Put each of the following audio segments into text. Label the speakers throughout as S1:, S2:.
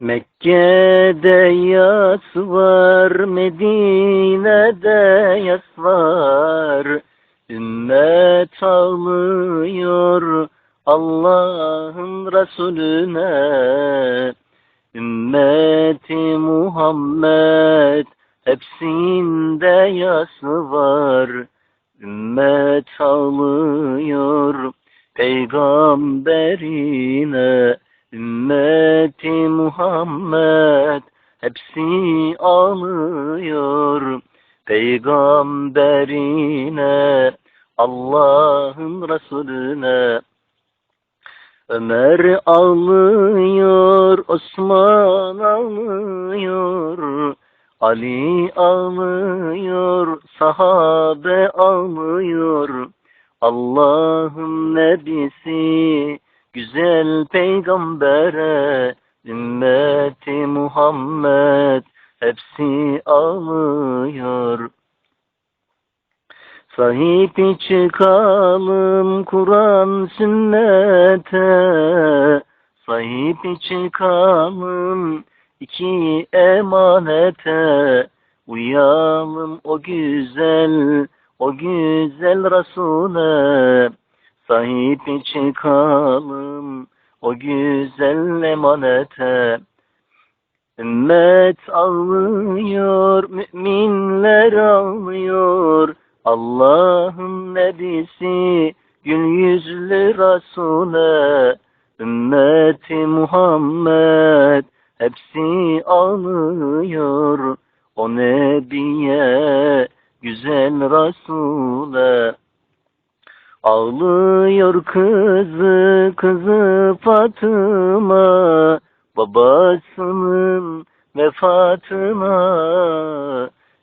S1: Mekke'de yas var, Medine'de yas var. Ümmet ağlıyor Allah'ın Resulüne. Ümmeti Muhammed hepsinde yas var. Ümmet ağlıyor peygamberine. Ümmeti Muhammed hepsi ağlıyor. Peygamberine Allah'ın Resulüne. Ömer ağlıyor, Osman ağlıyor, Ali ağlıyor, sahabe ağlıyor. Allah'ın nebisi güzel peygambere ümmeti Muhammed hepsi ağlıyor. Sahip çıkalım Kur'an sünnete Sahip çıkalım iki emanete Uyalım o güzel, o güzel Resul'e Sahip çıkalım o güzel emanete. Ümmet ağlıyor, müminler ağlıyor. Allah'ın nebisi gül yüzlü Resul'e ümmeti Muhammed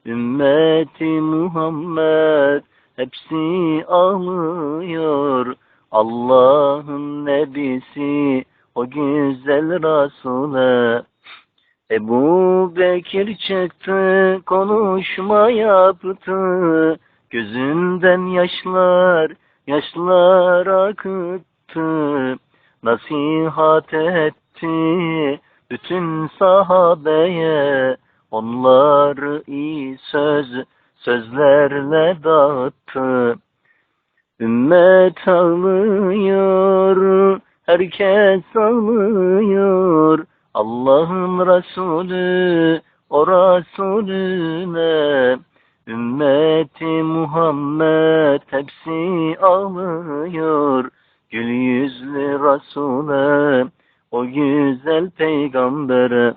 S1: Ümmeti Muhammed hepsi ağlıyor. Allah'ın nebisi o güzel Resul'e. Ebu Bekir çıktı konuşma yaptı. Gözünden yaşlar, yaşlar akıttı. Nasihat etti bütün sahabeye. Onları iyi söz, sözlerle dağıttı. Ümmet ağlıyor, herkes ağlıyor. Allah'ın Resulü, o Resulüne. Ümmeti Muhammed hepsi ağlıyor. Gül yüzlü Resul'e, o güzel peygambere.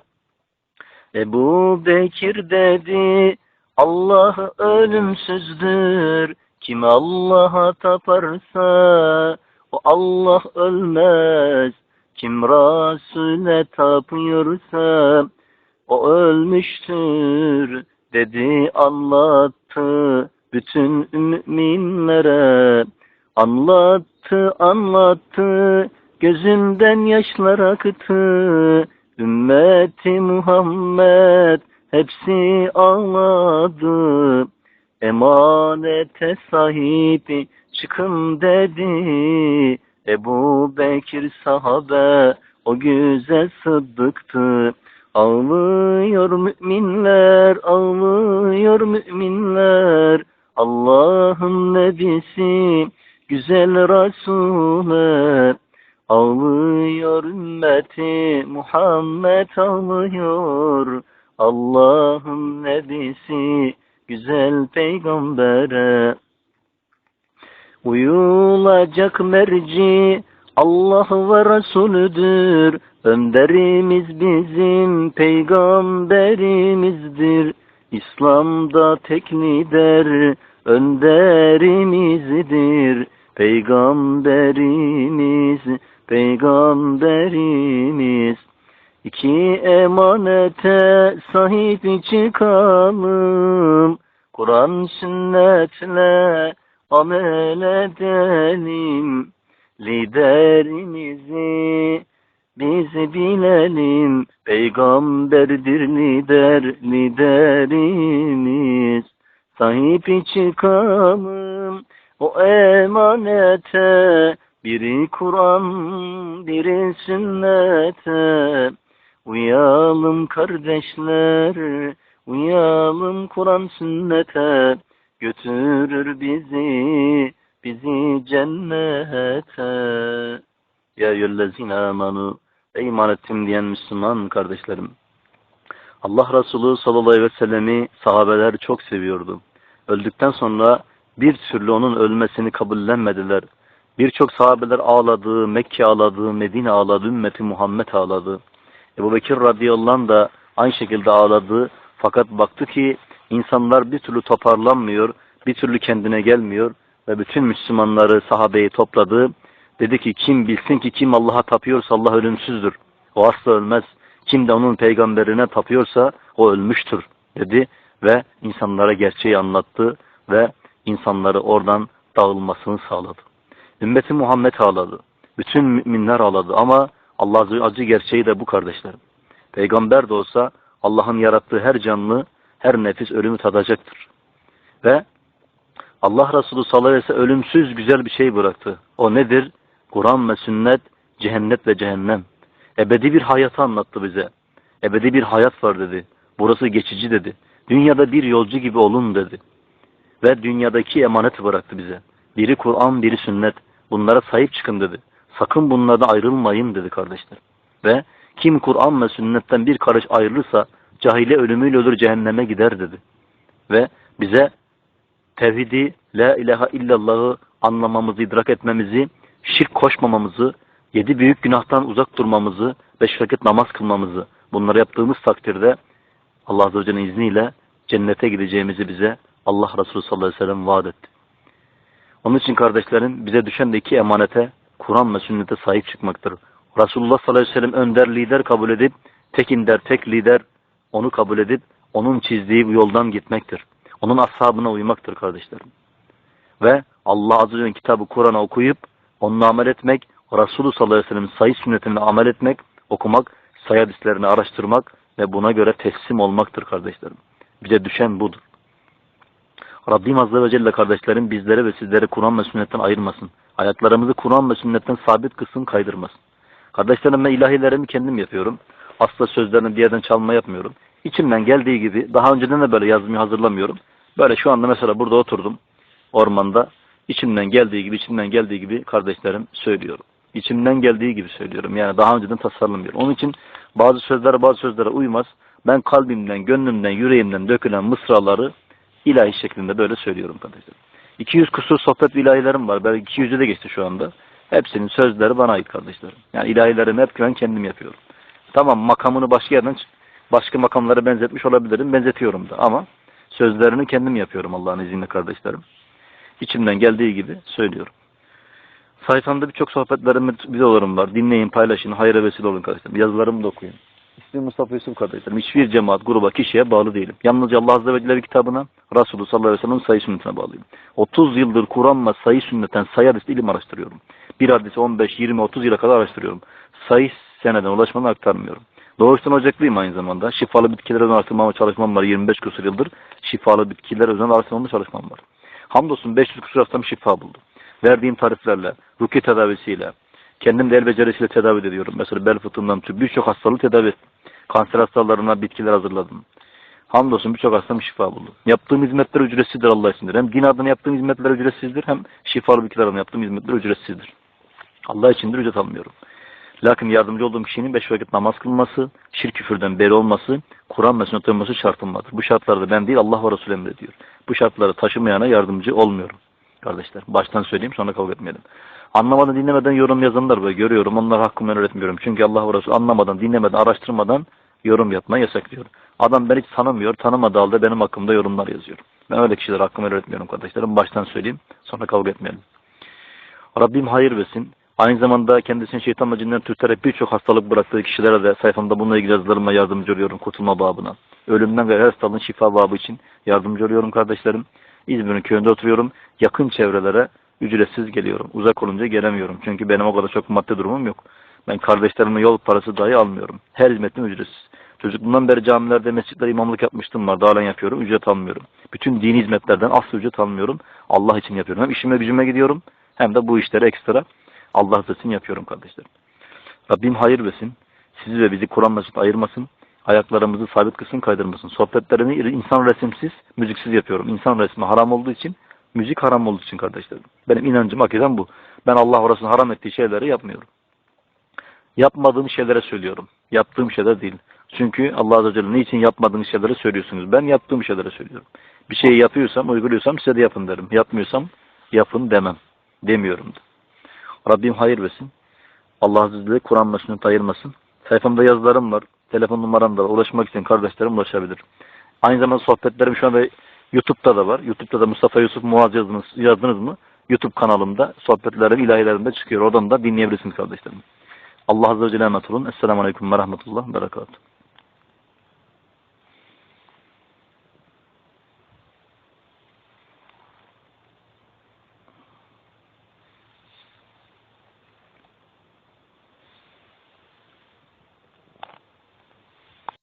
S1: Ebu Bekir dedi, Allah ölümsüzdür. Kim Allah'a taparsa, o Allah ölmez. Kim Resul'e tapıyorsa, o ölmüştür. Dedi anlattı bütün müminlere. Anlattı anlattı, gözünden yaşlar akıttı. Ümmeti Muhammed hepsi ağladı. Emanete sahibi çıkın dedi. Ebu Bekir sahabe o güzel sıddıktı. Ağlıyor müminler, ağlıyor müminler. Allah'ın nebisi güzel Resul'e. Ağlıyor ümmeti Muhammed ağlıyor. Allah'ın nebisi güzel peygambere. Uyulacak merci Allah ve Resulüdür. Önderimiz bizim peygamberimizdir. İslam'da tek lider önderimizdir. Peygamberimiz, peygamberimiz. İki emanete sahip çıkalım. Kur'an sünnetle amel edelim. Liderimizi biz bilelim. Peygamberdir lider, liderimiz. Sahip çıkalım o emanete. Biri Kur'an, biri sünnete. Uyalım kardeşler, uyalım Kur'an sünnete, götürür bizi, bizi cennete. Ya eyyühellezine amanu, ey iman ettim diyen Müslüman kardeşlerim. Allah Resulü sallallahu aleyhi ve sellemi sahabeler çok seviyordu. Öldükten sonra bir türlü onun ölmesini kabullenmediler. Birçok sahabeler ağladı, Mekke ağladı, Medine ağladı, ümmeti Muhammed ağladı. Ebu Bekir radıyallahu anh da aynı şekilde ağladı. Fakat baktı ki insanlar bir türlü toparlanmıyor, bir türlü kendine gelmiyor ve bütün Müslümanları sahabeyi topladı. Dedi ki kim bilsin ki kim Allah'a tapıyorsa Allah ölümsüzdür. O asla ölmez. Kim de onun peygamberine tapıyorsa o ölmüştür dedi ve insanlara gerçeği anlattı ve insanları oradan dağılmasını sağladı. Ümmeti Muhammed ağladı. Bütün müminler ağladı ama Allah acı gerçeği de bu kardeşlerim. Peygamber de olsa Allah'ın yarattığı her canlı, her nefis ölümü tadacaktır. Ve Allah Resulü sallallahu aleyhi ve sellem ölümsüz güzel bir şey bıraktı. O nedir? Kur'an ve sünnet, cehennet ve cehennem. Ebedi bir hayatı anlattı bize. Ebedi bir hayat var dedi. Burası geçici dedi. Dünyada bir yolcu gibi olun dedi. Ve dünyadaki emaneti bıraktı bize. Biri Kur'an, biri sünnet. Bunlara sahip çıkın dedi. Sakın bunlardan ayrılmayın dedi kardeşler. Ve kim Kur'an ve sünnetten bir karış ayrılırsa cahile ölümüyle ölür cehenneme gider dedi. Ve bize tevhidi, la ilahe illallah'ı anlamamızı, idrak etmemizi, şirk koşmamamızı, yedi büyük günahtan uzak durmamızı, beş vakit namaz kılmamızı, bunları yaptığımız takdirde Allah Azze ve Celle'nin izniyle cennete gideceğimizi bize Allah Resulü sallallahu aleyhi ve sellem vaat etti. Onun için kardeşlerim bize düşen de iki emanete Kur'an ve sünnete sahip çıkmaktır. Resulullah sallallahu aleyhi ve sellem önder lider kabul edip tek inder tek lider onu kabul edip onun çizdiği bu yoldan gitmektir. Onun ashabına uymaktır kardeşlerim. Ve Allah Azze ve kitabı Kur'an'a okuyup onunla amel etmek, Resulü sallallahu aleyhi ve sellem'in sayı sünnetine amel etmek, okumak, sayı hadislerini araştırmak ve buna göre teslim olmaktır kardeşlerim. Bize düşen budur. Rabbim Azze ve Celle kardeşlerim bizleri ve sizleri Kur'an ve sünnetten ayırmasın. Ayaklarımızı Kur'an ve sünnetten sabit kılsın kaydırmasın. Kardeşlerim ben ilahilerimi kendim yapıyorum. Asla sözlerini bir yerden çalma yapmıyorum. İçimden geldiği gibi daha önceden de böyle yazmayı hazırlamıyorum. Böyle şu anda mesela burada oturdum ormanda. İçimden geldiği gibi, içimden geldiği gibi kardeşlerim söylüyorum. İçimden geldiği gibi söylüyorum. Yani daha önceden tasarlamıyorum. Onun için bazı sözlere bazı sözlere uymaz. Ben kalbimden, gönlümden, yüreğimden dökülen mısraları ilahi şeklinde böyle söylüyorum kardeşlerim. 200 kusur sohbet ilahilerim var. Belki 200'ü de geçti şu anda. Hepsinin sözleri bana ait kardeşlerim. Yani ilahilerimi hep ben kendim yapıyorum. Tamam makamını başka yerden başka makamlara benzetmiş olabilirim. Benzetiyorum da ama sözlerini kendim yapıyorum Allah'ın izniyle kardeşlerim. İçimden geldiği gibi söylüyorum. Sayfamda birçok sohbetlerim, videolarım var. Dinleyin, paylaşın, hayra vesile olun kardeşlerim. Yazılarımı da okuyun. İsmim Mustafa Yusuf kardeşlerim. Hiçbir cemaat, gruba, kişiye bağlı değilim. Yalnızca Allah Azze ve Celle kitabına, Resulü sallallahu aleyhi ve sellem'in sayı sünnetine bağlıyım. 30 yıldır Kur'an'la sayı sünnetten sayı hadisi ilim araştırıyorum. Bir hadisi 15, 20, 30 yıla kadar araştırıyorum. Sayı seneden ulaşmadan aktarmıyorum. Doğuştan ocaklıyım aynı zamanda. Şifalı bitkiler üzerine araştırmama çalışmam var. 25 küsur yıldır şifalı bitkiler üzerine araştırmama çalışmam var. Hamdolsun 500 küsur hastam şifa buldu. Verdiğim tariflerle, ruki tedavisiyle, kendim de el becerisiyle tedavi ediyorum. Mesela bel fıtığından tüm birçok hastalığı tedavi. Kanser hastalarına bitkiler hazırladım. Hamdolsun birçok hastam şifa buldu. Yaptığım hizmetler ücretsizdir Allah içindir. Hem din adına yaptığım hizmetler ücretsizdir hem şifalı bitkiler adına yaptığım hizmetler ücretsizdir. Allah içindir ücret almıyorum. Lakin yardımcı olduğum kişinin beş vakit namaz kılması, şirk küfürden beri olması, Kur'an ve sünnet olması şartımdadır. Bu şartlarda ben değil Allah ve Resulü emrediyor. Bu şartları taşımayana yardımcı olmuyorum. Kardeşler baştan söyleyeyim sonra kavga etmeyelim. Anlamadan dinlemeden yorum yazanlar böyle görüyorum. Onlar hakkımı öğretmiyorum. Çünkü Allah ve Resulü anlamadan, dinlemeden, araştırmadan yorum yapmayı yasaklıyor. Adam beni hiç tanımıyor. Tanımadığı halde benim hakkımda yorumlar yazıyor. Ben öyle kişiler hakkımı öğretmiyorum kardeşlerim. Baştan söyleyeyim. Sonra kavga etmeyelim. Rabbim hayır versin. Aynı zamanda kendisini şeytanla cinden türterek birçok hastalık bıraktığı kişilere de sayfamda bununla ilgili yazılarıma yardımcı oluyorum kurtulma babına. Ölümden ve her hastalığın şifa babı için yardımcı oluyorum kardeşlerim. İzmir'in köyünde oturuyorum. Yakın çevrelere ücretsiz geliyorum. Uzak olunca gelemiyorum. Çünkü benim o kadar çok maddi durumum yok. Ben kardeşlerimin yol parası dahi almıyorum. Her hizmetim ücretsiz. Çocukluğumdan beri camilerde, mescitlerde imamlık yapmıştım var. Dağlen yapıyorum. Ücret almıyorum. Bütün dini hizmetlerden asla ücret almıyorum. Allah için yapıyorum. Hem işime gücüme gidiyorum hem de bu işleri ekstra Allah için yapıyorum kardeşlerim. Rabbim hayır versin. sizi ve bizi Kur'an'la ayırmasın. Ayaklarımızı sabit kılsın, kaydırmasın. Sohbetlerimi insan resimsiz, müziksiz yapıyorum. İnsan resmi haram olduğu için, müzik haram olduğu için kardeşlerim. Benim inancım, akidem bu. Ben Allah orasını haram ettiği şeyleri yapmıyorum. Yapmadığım şeylere söylüyorum. Yaptığım şeyler değil. Çünkü Allah Azze ve Celle niçin yapmadığınız şeyleri söylüyorsunuz? Ben yaptığım şeyleri söylüyorum. Bir şeyi yapıyorsam, uyguluyorsam size de yapın derim. Yapmıyorsam yapın demem. Demiyorum da. Rabbim hayır versin. Allah Azze ve Celle Kur'an'la sünnet ayırmasın. Sayfamda yazılarım var. Telefon numaram da var. Ulaşmak için kardeşlerim ulaşabilir. Aynı zamanda sohbetlerim şu anda YouTube'da da var. YouTube'da da Mustafa Yusuf Muaz yazdınız, yazdınız mı? YouTube kanalımda sohbetlerim, ilahilerim çıkıyor. Oradan da dinleyebilirsiniz kardeşlerim. Allah Azze ve Celle emanet olun. Esselamu Aleyküm ve Rahmetullah Berekatuhu.